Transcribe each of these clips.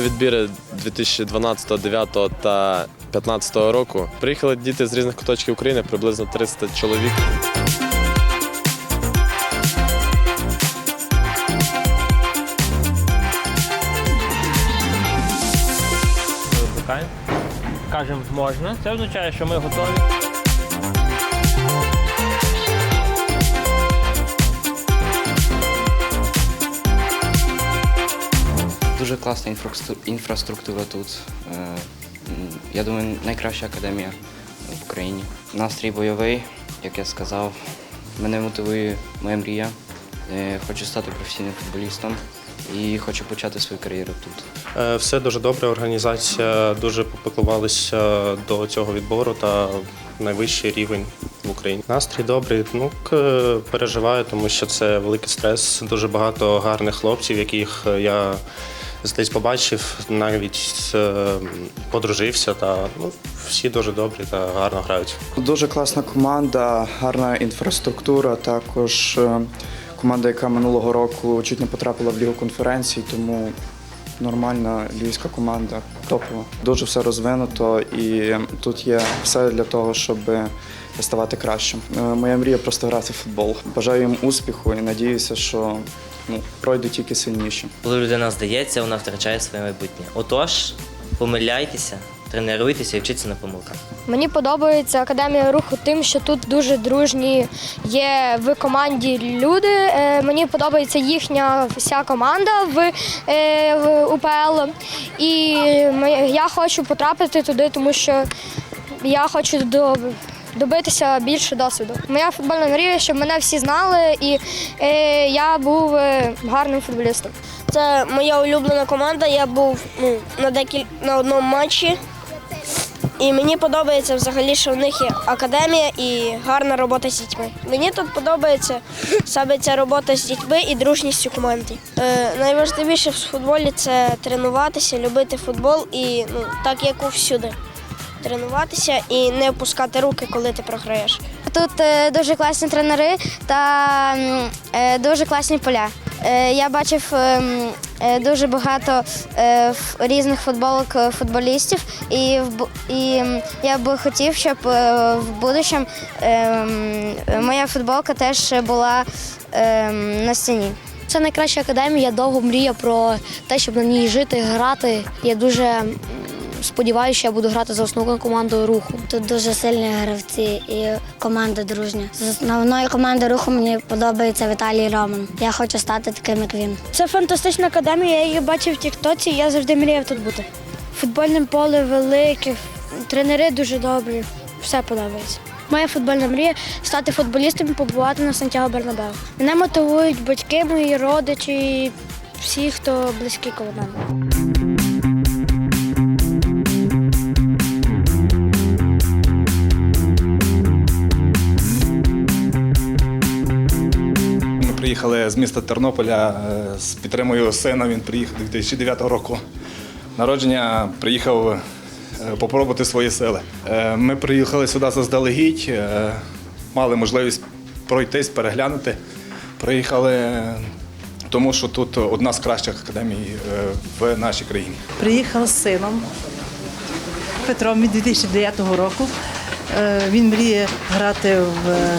Відбувся відбір 2012, 2009 та 2015 року. Приїхали діти з різних куточків України, приблизно 300 чоловік. Кажемо можна. Це означає, що ми готові. Дуже класна інфраструк- інфраструктура тут. Е, Я думаю, найкраща академія в Україні. Настрій бойовий, як я сказав. Мене мотивує моя мрія. Е, Хочу стати професійним футболістом і хочу почати свою кар'єру тут. Е, Все дуже добре. Організація дуже попеклувалася до цього відбору та найвищий рівень в Україні. Настрій добрий. Ну переживаю, тому що це великий стрес. Дуже багато гарних хлопців, яких я десь побачив, навіть е, подружився. Та ну всі дуже добрі та гарно грають. Дуже класна команда, гарна інфраструктура. Також е, команда, яка минулого року чуть не потрапила в лігу конференцій, тому нормальна львівська команда, топова. Дуже все розвинуто і тут є все для того, щоб ставати кращим. Е, Моя мрія просто грати в футбол. Бажаю їм успіху і надіюся, що ну, пройдуть тільки сильніші. Коли людина здається, вона втрачає своє майбутнє. Отож, помиляйтеся, тренуйтеся і вчіться на помилках. Мені подобається академія руху тим, що тут дуже дружні є в команді люди. Е, Мені подобається їхня вся команда в, е, в УПЛ. І ми- я хочу потрапити туди, тому що я хочу до. Добитися більше досвіду. Моя футбольна мрія, щоб мене всі знали, і е, я був е, гарним футболістом. Це моя улюблена команда. Я був ну, на декіль... на одному матчі. І мені подобається взагалі, що в них є академія і гарна робота з дітьми. Мені тут подобається саме ця робота з дітьми і дружність у команді. Е, найважливіше в футболі це тренуватися, любити футбол і ну, так як усюди. Тренуватися і не опускати руки, коли ти програєш. Тут е, дуже класні тренери та е, дуже класні поля. Е, Я бачив е, м, е, дуже багато різних футболок футболістів, і, і я би хотів, щоб в будущем е, моя футболка теж була е, на стіні. Це найкраща академія. Я довго мріяв про те, щоб на ній жити, грати. Я дуже сподіваюся, що я буду грати за основну команду руху. Тут дуже сильні гравці і команда дружня. З основної команди руху мені подобається Віталій Роман. Я хочу стати таким, як він. Це фантастична академія, я її бачив в Тіктоці, я завжди мріяв тут бути. Футбольне поле велике, тренери дуже добрі, все подобається. Моя футбольна мрія стати футболістом і побувати на Сантьяго Бернабеу. Мене мотивують батьки, мої родичі, всі, хто близький коло мене. Приїхали з міста Тернополя е, з підтримкою сина. Він приїхав 2009 року. Народження приїхав е, попробувати свої сили. Е, Ми приїхали сюди заздалегідь, мали можливість пройтись, переглянути. Приїхали, тому що тут одна з кращих академій в нашій країні. Приїхав з сином Петром від 2009 року. Він мріє грати в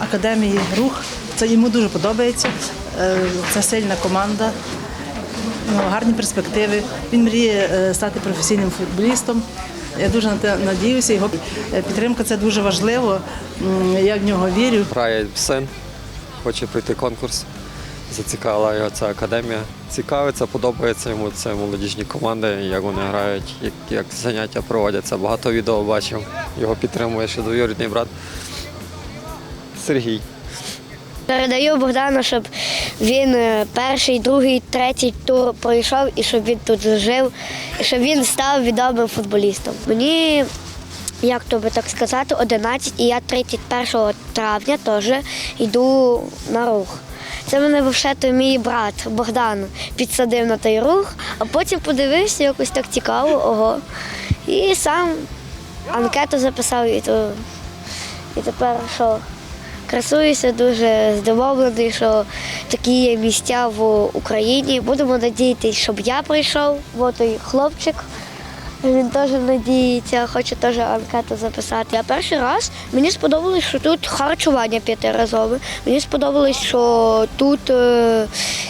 академії рух. Це йому дуже подобається. Е, Це сильна команда, ну, гарні перспективи. Він мріє е, стати професійним футболістом. Я дуже на те надіюся. Його е, підтримка це дуже важливо. Я в нього вірю. Грає син, хоче пройти конкурс. Зацікавила його ця академія. Цікавиться, подобається йому це молодіжні команди, як вони грають, як, як заняття проводяться. Багато відео бачив. Його підтримує ще двоюрідний брат Сергій. Передаю Богдану, щоб він е, перший, другий, третій тур пройшов і щоб він тут жив, і щоб він став відомим футболістом. Мені, як то би так сказати, 11, і я 31 травня теж йду на рух. Це мене взагалі мій брат Богдан підсадив на той рух, а потім подивився якось так цікаво, ого. І сам анкету записав, і то і тепер що? Хресуюся дуже здивований, що такі є місця в Україні. Будемо надіятися, щоб я прийшов. Ось той хлопчик. Він теж надіється, хоче теж анкету записати. Я перший раз мені сподобалось, що тут харчування п'ятиразове. Мені сподобалось, що тут е,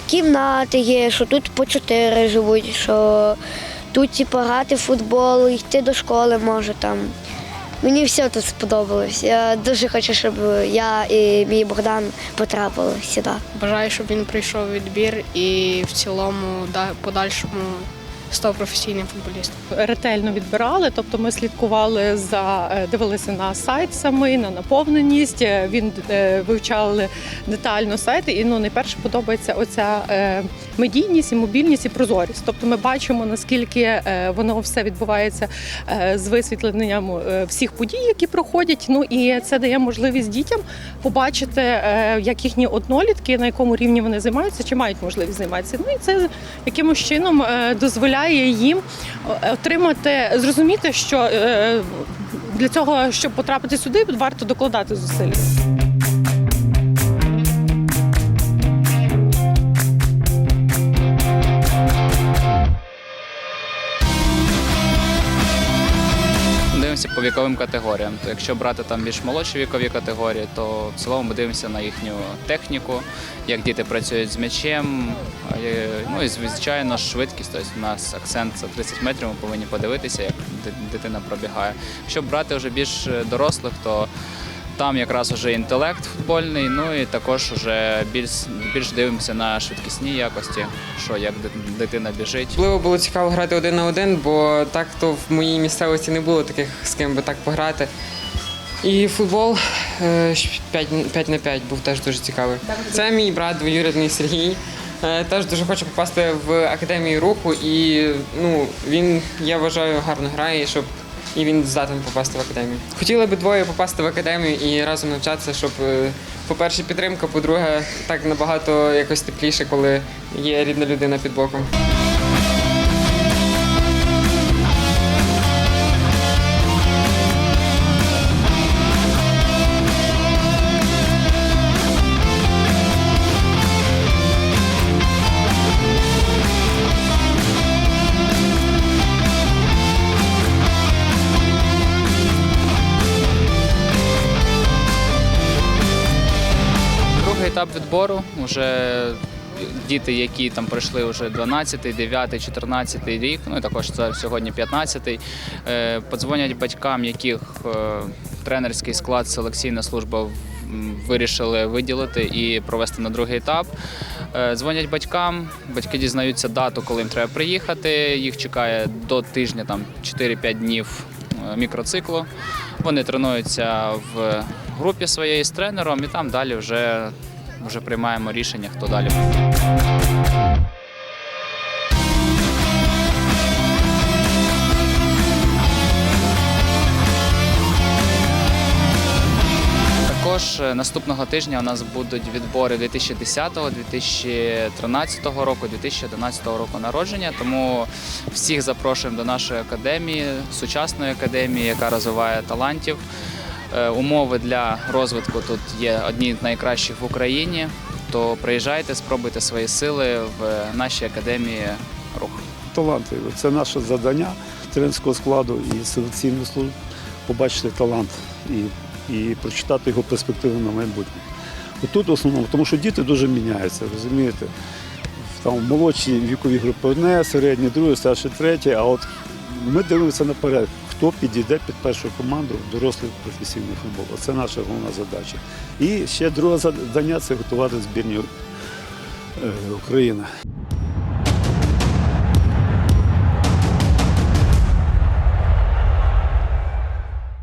кімнати є, що тут по чотири живуть, що тут типу, грати в футбол, йти до школи може там. Мені все тут сподобалось. Я дуже хочу, щоб я і мій Богдан потрапили сюди. Бажаю, щоб він прийшов відбір і в цілому да, подальшому став професійним футболістом. ретельно відбирали, тобто ми слідкували за е, дивилися на сайт самий, на наповненість. е, Він е, вивчали детально сайт, і ну найперше подобається оця медійність, і мобільність і прозорість. Тобто ми бачимо наскільки воно все відбувається з висвітленням всіх подій, які проходять. Ну і це дає можливість дітям побачити, як їхні однолітки, на якому рівні вони займаються, чи мають можливість займатися. Ну і це якимось чином е, дозволяє їм е, отримати, зрозуміти, що е, для цього, щоб потрапити сюди, варто докладати зусиль. Віковим категоріям. То якщо брати там більш молодші вікові категорії, то в цілому ми дивимося на їхню техніку, як діти працюють з м'ячем. Ну і звичайно швидкість. Тобто у нас акцент це 30 метрів. Ми повинні подивитися, як дитина пробігає. Якщо брати вже більш е, дорослих, то там якраз вже інтелект футбольний, ну і також вже більш, більш дивимося на швидкісні якості, що як дитина біжить. Можливо, було цікаво грати один на один, бо так то в моїй місцевості не було таких, з ким би так пограти. І футбол 5, на 5 був теж дуже цікавий. Це мій брат двоюрідний Сергій. Е, Теж дуже хоче попасти в академію руху, і ну, він, я вважаю, гарно грає, щоб і він здатен попасти в академію. Хотіли би двоє попасти в академію і разом навчатися, щоб, е, по-перше, підтримка, по-друге, так набагато якось тепліше, коли є рідна людина під боком. Відбору вже діти, які там пройшли вже 12, 9, 14 рік, ну і також це сьогодні 15, е, подзвонять батькам, яких е, тренерський склад, селекційна служба вирішили виділити і провести на другий етап. Е, Дзвонять батькам, батьки дізнаються дату, коли їм треба приїхати. Їх чекає до тижня, там 4-5 днів мікроциклу. Вони тренуються в групі своєї з тренером, і там далі вже, вже приймаємо рішення, хто далі. Також е, наступного тижня у нас будуть відбори 2010, 2013 року, 2011 року народження. Тому всіх запрошуємо до нашої академії, сучасної академії, яка розвиває талантів. Е, Умови для розвитку тут є одні з найкращих в Україні. То приїжджайте, спробуйте свої сили в нашій академії рух. таланти. Це наше завдання тренерського складу і селекційної служби побачити талант і, і прочитати його перспективи на майбутнє. Отут в основному, тому що діти дуже міняються, розумієте? Там молодші вікові групи одне, середні, друге, старші, третє, а от ми дивимося наперед, хто підійде під першу команду в дорослий професійний футбол. Це наша головна задача. І ще друге завдання це готувати збірні е, України.